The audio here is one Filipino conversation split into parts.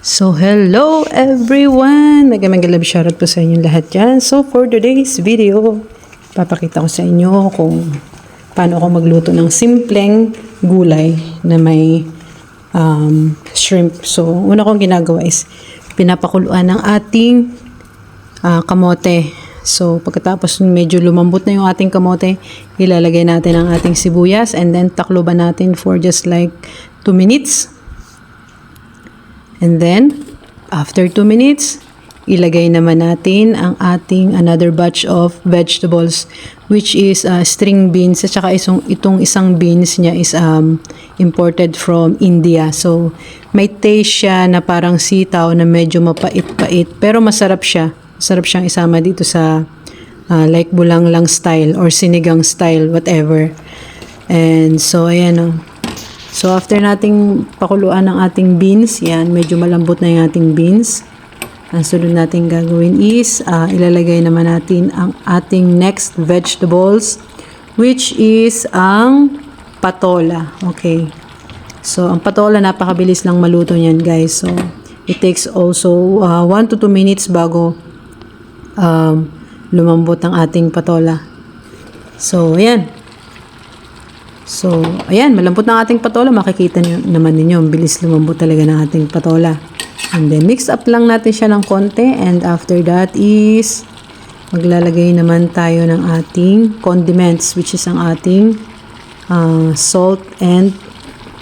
So, hello everyone! Nagamangalab shoutout po sa inyong lahat dyan. So, for today's video, papakita ko sa inyo kung paano ako magluto ng simpleng gulay na may um, shrimp. So, una kong ginagawa is pinapakuluan ng ating ah, kamote. So, pagkatapos medyo lumambot na yung ating kamote, ilalagay natin ang ating sibuyas and then takloban natin for just like 2 minutes. And then, after 2 minutes, ilagay naman natin ang ating another batch of vegetables which is uh, string beans at saka isang, itong isang beans niya is um, imported from India. So, may taste siya na parang sitaw na medyo mapait-pait pero masarap siya. Masarap siyang isama dito sa uh, like bulang lang style or sinigang style, whatever. And so, ayan o. So, after nating pakuluan ng ating beans, yan, medyo malambot na yung ating beans. Ang sunod natin gagawin is, ah, ilalagay naman natin ang ating next vegetables, which is ang patola. Okay. So, ang patola, napakabilis lang maluto niyan, guys. So, it takes also 1 to 2 minutes bago um, lumambot ang ating patola. So, ayan. So, ayan, malambot na ating patola. Makikita niyo naman ninyo, bilis lumambot talaga ng ating patola. And then, mix up lang natin siya ng konti. And after that is, maglalagay naman tayo ng ating condiments, which is ang ating uh, salt and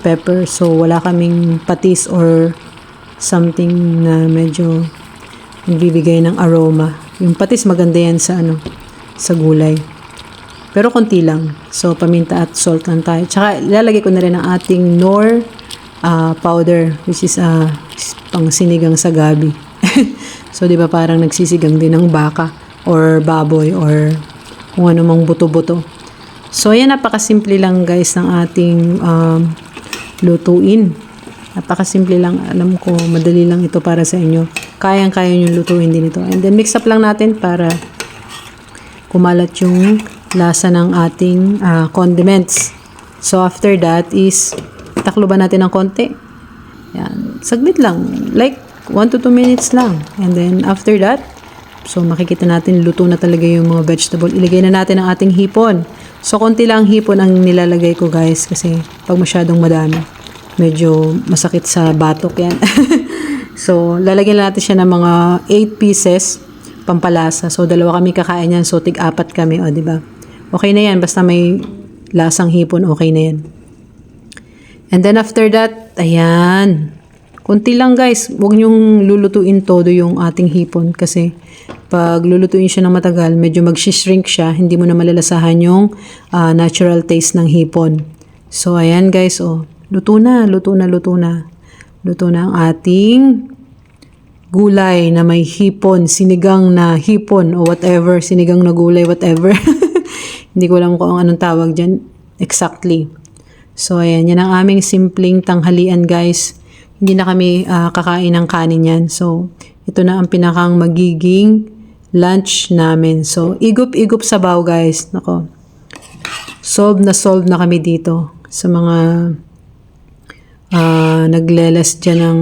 pepper. So, wala kaming patis or something na medyo nagbibigay ng aroma. Yung patis maganda yan sa ano, sa gulay. Pero konti lang. So, paminta at salt lang tayo. Tsaka, ilalagay ko na rin ang ating nor ah, powder, which is ah, pang sinigang sa gabi. so, di ba parang nagsisigang din ng baka or baboy or kung ano mang buto-buto. So, ayan, napakasimple lang guys ng ating um, lutuin. Napakasimple lang. Alam ko, madali lang ito para sa inyo. Kayang-kaya nyo lutuin din ito. And then, mix up lang natin para kumalat yung lasa ng ating ah, condiments. So, after that is, takloban natin ng konti. Yan. Saglit lang. Like, 1 to 2 minutes lang. And then, after that, so makikita natin, luto na talaga yung mga vegetable. Ilagay na natin ang ating hipon. So, konti lang hipon ang nilalagay ko, guys. Kasi, pag masyadong madami, medyo masakit sa batok yan. so, lalagyan natin siya ng mga 8 pieces pampalasa. So, dalawa kami kakain yan. So, tig-apat kami. O, di ba? Okay na yan. Basta may lasang hipon, okay na yan. And then after that, ayan. Kunti lang guys. Huwag niyong lulutuin todo yung ating hipon. Kasi pag lulutuin siya ng matagal, medyo mag-shrink siya. Hindi mo na malalasahan yung ah, natural taste ng hipon. So, ayan guys. Oh, luto na, luto na, luto na. Luto na ang ating gulay na may hipon, sinigang na hipon o whatever, sinigang na gulay, whatever. Hindi ko alam kung anong tawag dyan exactly. So, ayan, yan ang aming simpleng tanghalian, guys. Hindi na kami ah, kakain ng kanin yan. So, ito na ang pinakang magiging lunch namin. So, igup-igup sabaw, guys. Nako. Solve na solve na kami dito sa mga ah naglelas dyan ng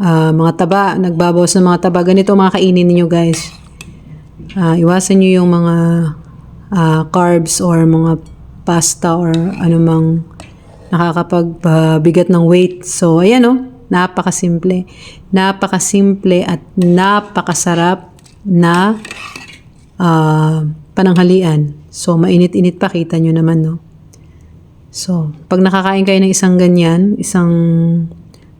ah, mga taba, nagbabawas ng mga taba. Ganito mga kainin ninyo guys. Ah, iwasan nyo yung mga ah, carbs or mga pasta or anumang nakakapagbigat ng weight. So, ayan o. Napakasimple. Napakasimple at napakasarap na ah, pananghalian. So, mainit-init pa. Kita nyo naman, no? So, pag nakakain kayo ng isang ganyan, isang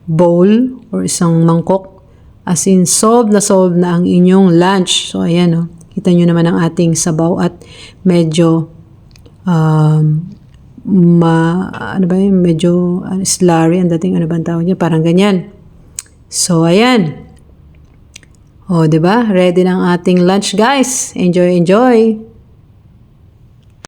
bowl or isang mangkok, as in solve na solve na ang inyong lunch. So, ayan o. Kita nyo naman ang ating sabaw at medyo um, ma, ano ba yun, medyo uh, slurry ang dating, ano ba ang tawag niya? Parang ganyan. So, ayan. O, di ba? Ready na ang ating lunch, guys. Enjoy, enjoy.